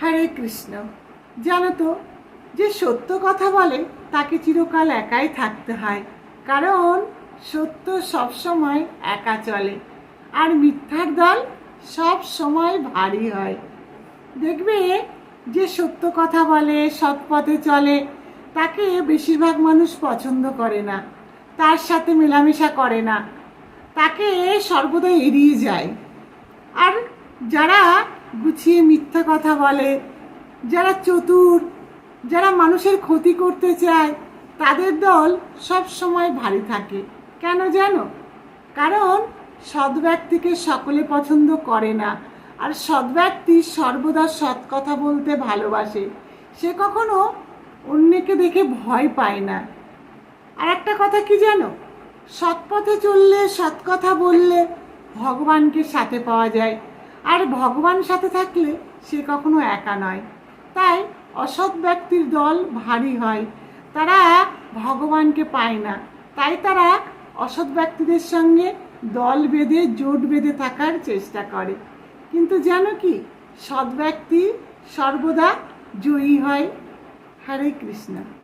হরে কৃষ্ণ। জানো তো, যে সত্য কথা বলে, তাকে চিরকাল একাই থাকতে হয়। কারণ সত্য সবসময় একা চলে, আর মিথ্যার দল সব সময় ভারী হয়। দেখবে, যে সত্য কথা বলে, সৎ পথে চলে, তাকে বেশিরভাগ মানুষ পছন্দ করে না, তার সাথে মেলামেশা করে না, তাকে সর্বদা এড়িয়ে যায়। আর যারা গুছিয়ে মিথ্যা কথা বলে। যারা চতুর, যারা মানুষের ক্ষতি করতে চায়, তাদের দল সব সময় ভারী থাকে। কেন জানো? কারণ সৎ ব্যক্তিকে সকলে পছন্দ করে না। আর সৎ ব্যক্তি সর্বদা সৎ কথা বলতে ভালোবাসে। সে কখনো অন্যকে দেখে ভয় পায় না। আর একটা কথা কি জানো? সৎ পথে চললে সৎ কথা বললে ভগবানকে সাথে পাওয়া যায়। আর ভগবান সাথে থাকলে সে কখনো একা নয়। তাই অসৎ ব্যক্তির দল ভারী হয়। তারা ভগবানকে পায় না। তাই তারা অসৎ ব্যক্তিদের সঙ্গে দল বেঁধে, জোট বেঁধে থাকার চেষ্টা করে। কিন্তু জানো কি, সৎ ব্যক্তি সর্বদা জয়ী হয়। হরে কৃষ্ণ।